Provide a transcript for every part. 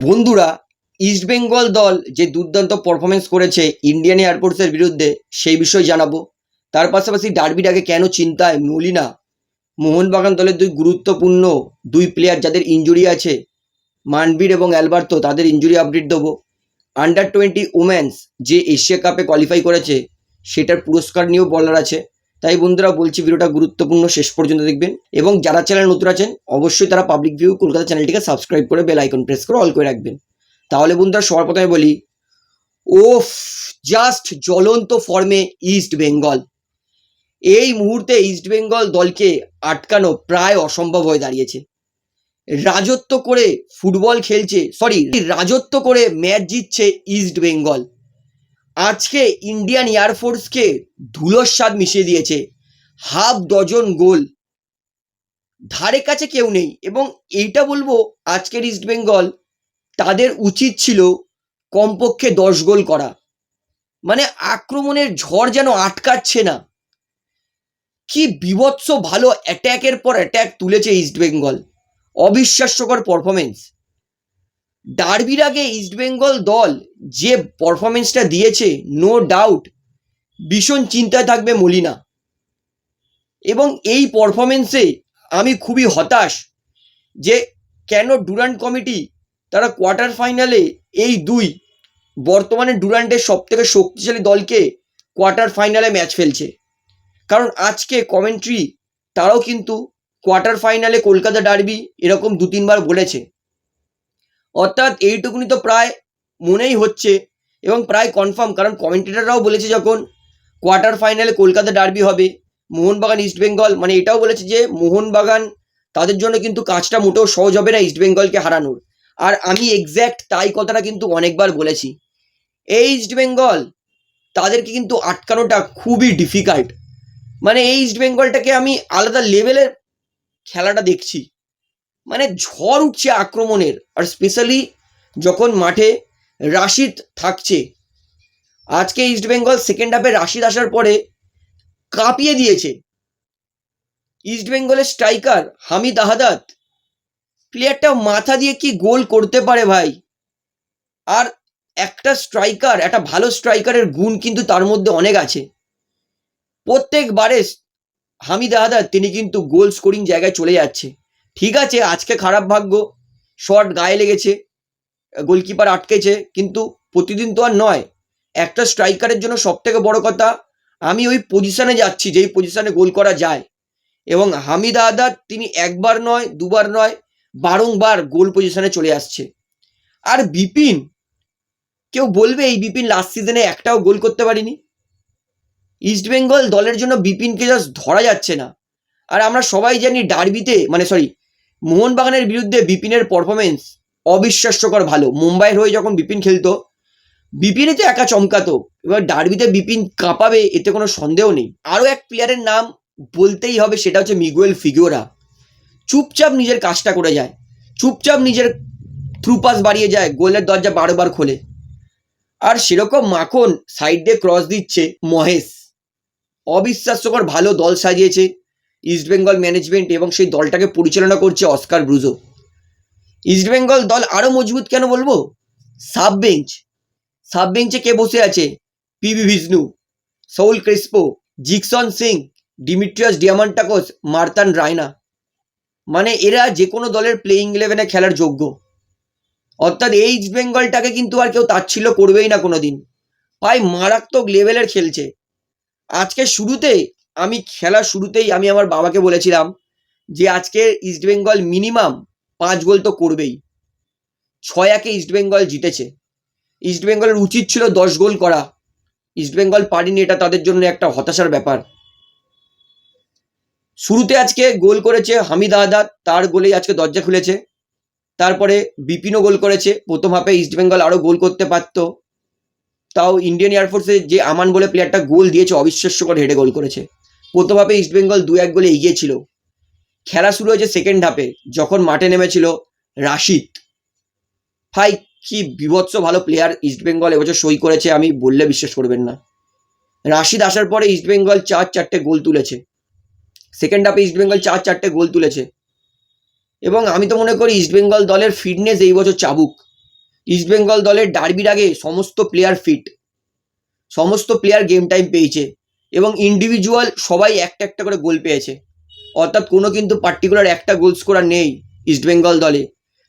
বন্ধুরা ইস্টবেঙ্গল দল যে দুর্দান্ত পারফরমেন্স করেছে ইন্ডিয়ান এয়ারফোর্সের বিরুদ্ধে, সেই বিষয়ে জানাব। তার পাশাপাশি ডার্বির আগে কেন চিন্তায় মলিনা মোহনবাগান দলের দুই গুরুত্বপূর্ণ দুই প্লেয়ার যাদের ইঞ্জুরি আছে, মানবীর এবং অ্যালবার্তো, তাদের ইঞ্জুরি আপডেট দেবো। আন্ডার টোয়েন্টি উমেন্স যে এশিয়া কাপে কোয়ালিফাই করেছে, সেটার পুরস্কার নিয়েও বলার আছে। তাই বন্ধুরা বলছি ভিডিওটা গুরুত্বপূর্ণ শেষ পর্যন্ত দেখবেন। এবং যারা চ্যানেল নতুন আছেন, অবশ্যই তারা পাবলিক ভিউ কলকাতা চ্যানেলটিকে সাবস্ক্রাইব করে বেল আইকন প্রেস করে অল করে রাখবেন। তাহলে বন্ধুরা সবার প্রথমে বলি, ওফ জাস্ট জ্বলন্ত ফর্মে ইস্ট বেঙ্গল এই মুহূর্তে ইস্ট বেঙ্গল দলকে আটকানো প্রায় অসম্ভব হয়ে দাঁড়িয়েছে। রাজত্ব করে ফুটবল খেলছে সরি রাজত্ব করে ম্যাচ জিতছে ইস্ট বেঙ্গল আজকে ইন্ডিয়ান এয়ারফোর্সকে ধুলোর স্বাদ মিশিয়ে দিয়েছে। হাফ ডজন গোল। ধারে কাছে কেউ নেই এবং এইটা বলব আজকের ইস্ট বেঙ্গল তাদের উচিত ছিল কমপক্ষে দশ গোল করা। মানে আক্রমণের ঝড় যেন আটকাচ্ছে না। কি বিভৎস ভালো অ্যাট্যাকের পর অ্যাট্যাক তুলেছে ইস্ট বেঙ্গল অবিশ্বাস্যকর পারফরমেন্স ডার্বির আগে ইস্টবেঙ্গল দল যে পারফরমেন্সটা দিয়েছে নো ডাউট ভীষণ চিন্তায় থাকবে মলিনা। এবং এই পারফরমেন্সে আমি খুবই হতাশ যে কেন ডুরান্ট কমিটি তারা কোয়ার্টার ফাইনালে এই দুই বর্তমানে ডুরান্টের সব থেকে শক্তিশালী দলকে কোয়ার্টার ফাইনালে ম্যাচ ফেলছে। কারণ আজকে কমেন্ট্রি তারাও কিন্তু কোয়ার্টার ফাইনালে কলকাতা ডার্বি এরকম দু তিনবার বলেছে। অর্থাৎ এইটুকুনি তো প্রায় মনেই হচ্ছে এবং প্রায় কনফার্ম কারণ কমেন্টেটাররাও বলেছে যখন কোয়ার্টার ফাইনালে কলকাতা ডার্বি হবে, মোহনবাগান ইস্টবেঙ্গল মানে এটাও বলেছে যে মোহনবাগান তাদের জন্য কিন্তু কাজটা মোটেও সহজ হবে না ইস্টবেঙ্গলকে হারানোর। আর আমি এক্স্যাক্ট তাই কথাটা কিন্তু অনেকবার বলেছি। এই ইস্টবেঙ্গল তাদেরকে কিন্তু আটকানোটা খুবই ডিফিকাল্ট মানে এই ইস্টবেঙ্গলটাকে আমি আলাদা লেভেলের খেলাটা দেখছি। মানে ঝড় উঠছে আক্রমণের, আর স্পেশালি যখন মাঠে রাশিদ থাকছে, আজকে ইস্টবেঙ্গল সেকেন্ড হাফে রাশিদ আসার পরে কাঁপিয়ে দিয়েছে। ইস্টবেঙ্গলের স্ট্রাইকার হামিদ আহাদাত প্লেয়ারটা মাথা দিয়ে কি গোল করতে পারে ভাই? আর একটা স্ট্রাইকার একটা ভালো স্ট্রাইকারের গুণ কিন্তু তার মধ্যে অনেক আছে। প্রত্যেকবারে হামিদ আহাদাত, তিনি কিন্তু গোল স্কোরিং জায়গায় চলে যাচ্ছে। ঠিক আছে, আজকে খারাপ ভাগ্য। শট গায়ে লেগেছে, গোলকিপার আটকেছে, কিন্তু প্রতিদিন তো আর নয়। একটা স্ট্রাইকারের জন্য সব থেকে বড় কথা, আমি ওই পজিশনে যাচ্ছি, যেই পজিশনে গোল করা যায়। এবং হামিদ আদাদ তিনি একবার নয়, দুবার নয়, বারংবার গোল পজিশনে চলে আসছে। আর বিপিন, কেউ বলবে এই বিপিন লাস্ট সিজনে একটাও গোল করতে পারিনি? ইস্টবেঙ্গল দলের জন্য বিপিনকে জাস্ট ধরা যাচ্ছে না। আর আমরা সবাই জানি ডার্বিতে মানে সরি মোহনবাগানের বিরুদ্ধে বিপিনের পারফরমেন্স অবিশ্বাস্যকর ভালো। মুম্বাইয়ের হয়ে যখন বিপিন খেলতো বিপিনে তো একা চমকাতো। এবার ডার্বিতে বিপিন কাঁপাবে, এতে কোনো সন্দেহ নেই। আরও এক প্লেয়ারের নাম বলতেই হবে, সেটা হচ্ছে মিগুয়েল ফিগোরা চুপচাপ নিজের কাজটা করে যায়। চুপচাপ নিজের থ্রু পাস বাড়িয়ে যায়, গোলের দরজা বারবার খোলে। আর সেরকম মাখন সাইড দিয়ে ক্রস দিচ্ছে মহেশ। অবিশ্বাস্যকর ভালো দল সাজিয়েছে। ইস্টবেঙ্গল ম্যানেজমেন্ট এবং সেই দলটাকে পরিচালনা করছে অস্কার ব্রুজো। ইস্টবেঙ্গল দল আরও মজবুত কেন বলব? Sub bench. সাব বেঞ্চে কে বসে আছে? PV Vishnu Saul Crespo Jeakson Singh Dimitrios Diamantakos মার্তান Raina মানে এরা যে কোনো দলের প্লেইং ইলেভেনে খেলার যোগ্য। অর্থাৎ এই ইস্টবেঙ্গলটাকে কিন্তু আর কেউ তাচ্ছিল্য করবেই না কোনো দিন প্রায় মারাত্মক লেভেলের খেলছে। আজকে শুরুতে আমি খেলা শুরুতেই আমি আমার বাবাকে বলেছিলাম যে আজকে ইস্টবেঙ্গল মিনিমাম পাঁচ গোল তো করবেই। ছয় একে ইস্টবেঙ্গল জিতেছে। ইস্টবেঙ্গলের উচিত ছিল দশ গোল করা। ইস্টবেঙ্গল পারেনি, এটা তাদের জন্য একটা হতাশার ব্যাপার। শুরুতে আজকে গোল করেছে হামিদ আহাদাদ তার গোলেই আজকে দরজা খুলেছে। তারপরে বিপিনও গোল করেছে, প্রথম হাফে ইস্টবেঙ্গল আরও গোল করতে পারত। তাও ইন্ডিয়ান এয়ারফোর্সে যে আমান বলে প্লেয়ারটা গোল দিয়েছে, অবিশ্বাস্যকর হেডে গোল করেছে। প্রথম হাফে ইস্টবেঙ্গল দু এক গোলে এগিয়ে ছিল। খেলা শুরু হয়েছে সেকেন্ড হাফে যখন মাঠে নেমেছিল রাশিদ। ভাই, কি বিভৎস ভালো প্লেয়ার ইস্টবেঙ্গল এবছর সই করেছে, আমি বললে বিশ্বাস করবেন না। রাশিদ আসার পরে ইস্টবেঙ্গল চার চারটে গোল তুলেছে। সেকেন্ড হাফে ইস্টবেঙ্গল চার চারটে গোল তুলেছে। এবং আমি তো মনে করি ইস্টবেঙ্গল দলের ফিটনেস এই বছর চাবুক। ইস্টবেঙ্গল দলের ডার্বির আগে সমস্ত প্লেয়ার ফিট সমস্ত প্লেয়ার গেম টাইম পেয়েছে। এবং ইন্ডিভিজুয়াল সবাই একটা একটা করে গোল পেয়েছে। অর্থাৎ কোনো কিন্তু পার্টিকুলার একটা গোল স্কোরার নেই ইস্টবেঙ্গল দলে।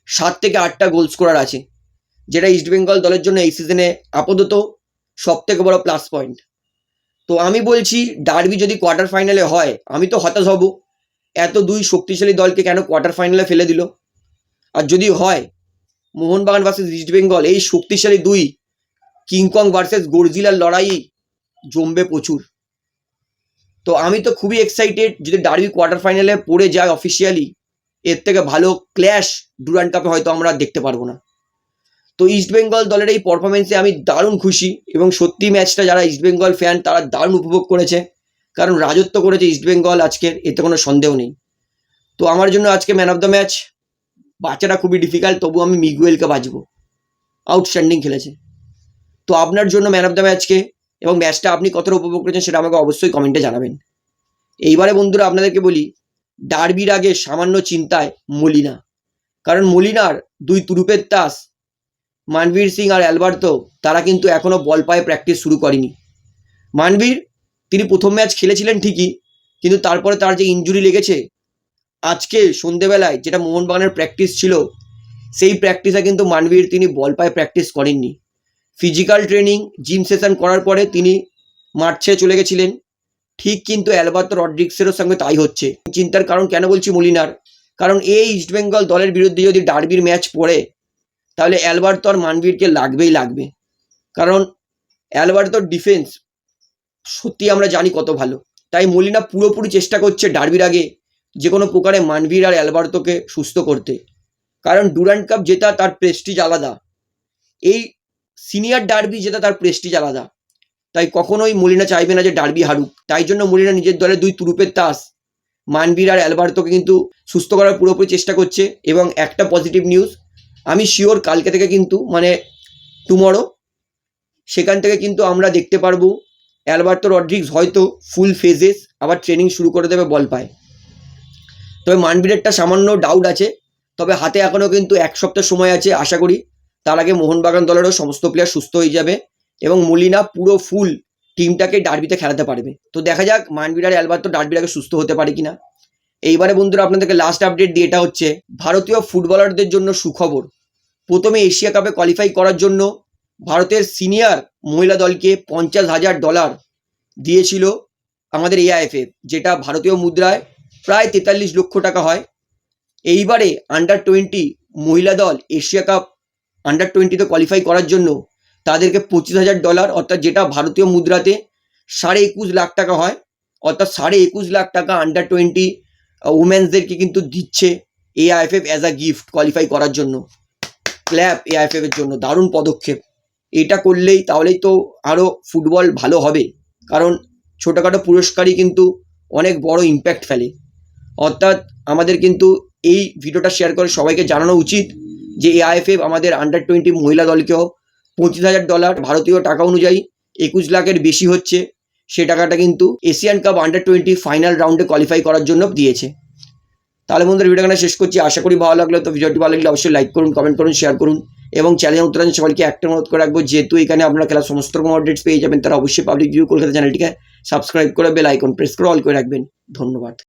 সাত থেকে আটটা গোল স্কোরার আছে। যেটা ইস্টবেঙ্গল দলের জন্য এই সিজনে আপাতত সব থেকে বড় প্লাস পয়েন্ট তো আমি বলছি ডার্বি যদি কোয়ার্টার ফাইনালে হয়, আমি তো হতাশ হব। এত দুই শক্তিশালী দলকে কেন কোয়ার্টার ফাইনালে ফেলে দিল? আর যদি হয়, মোহনবাগান ভার্সেস ইস্টবেঙ্গল এই শক্তিশালী দুই কিংকং ভার্সেস গর্জিলার লড়াই জমবে প্রচুর। তো আমি তো খুবই এক্সাইটেড যদি ডার্বি কোয়ার্টার ফাইনালে পড়ে যায় অফিসিয়ালি এর থেকে ভালো ক্ল্যাশ ডুরান্ড কাপে হয়তো আমরা দেখতে পারব না। তো ইস্টবেঙ্গল দলের এই পারফরমেন্সে আমি দারুণ খুশি এবং সত্যি ম্যাচটা যারা ইস্টবেঙ্গল ফ্যান তারা দারুণ উপভোগ করেছে। কারণ রাজত্ব করেছে ইস্টবেঙ্গল আজকের, এতে কোনো সন্দেহ নেই। তো আমার জন্য আজকে ম্যান অফ দ্য ম্যাচ বাচ্চাটা খুবই ডিফিকাল্ট তবু আমি মিগুয়েলকে বাজবো আউটস্ট্যান্ডিং খেলেছে। তো আপনার জন্য ম্যান অফ দ্য ম্যাচকে এবং ম্যাচটা আপনি কতটা উপভোগ করেছেন সেটা আমাকে অবশ্যই কমেন্টে জানাবেন। এইবারে বন্ধুরা আপনাদেরকে বলি ডার্বির আগে সামান্য চিন্তায় মলিনা। কারণ মলিনার দুই তুরুপের তাস, মানবীর সিং আর অ্যালবার্তো, তারা কিন্তু এখনও বল পায়ে প্র্যাকটিস শুরু করেনি। মানবীর, তিনি প্রথম ম্যাচ খেলেছিলেন ঠিকই, কিন্তু তারপরে তার যে ইঞ্জুরি লেগেছে, আজকে সন্ধেবেলায় যেটা মোহনবাগানের প্র্যাকটিস ছিল, সেই প্র্যাকটিসে কিন্তু মানবীর তিনি বল পায়ে প্র্যাকটিস করেননি। ফিজিক্যাল ট্রেনিং জিম সেশন করার পরে তিনি মাঠ ছেড়ে চলে গেছিলেন। ঠিক কিন্তু অ্যালবার্তো রড্রিক্সেরও সঙ্গে তাই হচ্ছে। চিন্তার কারণ কেন বলছি মলিনার? কারণ এই ইস্টবেঙ্গল দলের বিরুদ্ধে যদি ডার্বির ম্যাচ পড়ে, তাহলে অ্যালবার্তো আর মানবীরকে লাগবেই লাগবে। কারণ অ্যালবার্তোর ডিফেন্স সত্যি আমরা জানি কত ভালো। তাই মলিনা পুরোপুরি চেষ্টা করছে ডার্বির আগে যে কোনো প্রকারে মানবীর আর অ্যালবার্তোকে সুস্থ করতে। কারণ ডুরান্ড কাপ জেতা তার প্রেস্টিজ আলাদা। এই সিনিয়র ডার্বি যেটা তার প্রেস্টিজ আলাদা। তাই কখনোই মলিনা চাইবে না যে ডার্বি হারুক। তাই জন্য মলিনা নিজের দলে দুই তুরুপের তাস। মানবীর আর অ্যালবার্তোকে কিন্তু সুস্থ করার পুরোপুরি চেষ্টা করছে এবং একটা পজিটিভ নিউজ আমি শিওর কালকে থেকে কিন্তু মানে টুমরো সেখান থেকে কিন্তু আমরা দেখতে পারব অ্যালবার্তো রড্রিক্স হয়তো ফুল ফেজেস আবার ট্রেনিং শুরু করে দেবে বল পায়। তবে মানবীরেরটা সামান্য ডাউট আছে, তবে হাতে এখনও কিন্তু এক সপ্তাহ সময় আছে, আশা করি। তার আগে মোহনবাগান দলেরও সমস্ত প্লেয়ার সুস্থ হয়ে যাবে এবং মলিনা পুরো ফুল টিমটাকে ডার্বিতে খেলাতে পারবে। তো দেখা যাক মানবীর আর অ্যালবার্তো আগে সুস্থ হতে পারে কিনা। এইবারে বন্ধুরা, আপনাদেরকে লাস্ট আপডেট দিয়ে এটা হচ্ছে, ভারতীয় ফুটবলারদের জন্য সুখবর। প্রথমে এশিয়া কাপে কোয়ালিফাই করার জন্য ভারতের সিনিয়র মহিলা দলকে পঞ্চাশ হাজার ডলার দিয়েছিল আমাদের এআইএফএফ যেটা ভারতীয় মুদ্রায় প্রায় তেতাল্লিশ লক্ষ টাকা হয়। এইবারে আন্ডার টোয়েন্টি মহিলা দল এশিয়া কাপ আন্ডার টোয়েন্টিতে কোয়ালিফাই করার জন্য তাদেরকে পঁচিশ হাজার ডলার অর্থাৎ যেটা ভারতীয় মুদ্রাতে সাড়ে একুশ লাখ টাকা হয়, অর্থাৎ সাড়ে একুশ লাখ টাকা আন্ডার টোয়েন্টি উমেন্সদেরকে কিন্তু দিচ্ছে AIFF as a gift qualify করার জন্য। ক্ল্যাব এআইএফএফ এর জন্য, দারুণ পদক্ষেপ। এটা করলেই তাহলেই তো আরও ফুটবল ভালো হবে, কারণ ছোটোখাটো পুরস্কারই কিন্তু অনেক বড় ইম্প্যাক্ট ফেলে। অর্থাৎ আমাদের কিন্তু এই ভিডিওটা শেয়ার করে সবাইকে জানানো উচিত। যে এআইএফএফ আমাদের আন্ডার টোয়েন্টি মহিলা দলকেও পঁচিশ হাজার ডলার ভারতীয় টাকা অনুযায়ী একুশ লাখের বেশি হচ্ছে। সে টাকাটা কিন্তু Asian cup under twenty final রাউন্ডে কোয়ালিফাই করার জন্য দিয়েছে। তাহলে বন্ধুরা ভিডিওটা এখানে শেষ করছি। আশা করি ভালো লাগল। তো ভিডিওটি ভালো লাগলে অবশ্যই লাইক করুন কমেন্ট করুন শেয়ার করুন। এবং চ্যানেল উত্তরাঞ্চল সবাইকে একটা অনুরোধ করে রাখব, যেহেতু এখানে আপনারা খেলার সমস্ত রকম আপডেটস পেয়ে যাবেন, তারা অবশ্যই পাবলিক ভিউ কলকাতা চ্যানেলটিকে সাবস্ক্রাইব করে বেল আইকন প্রেস করে অল করে রাখবেন। ধন্যবাদ।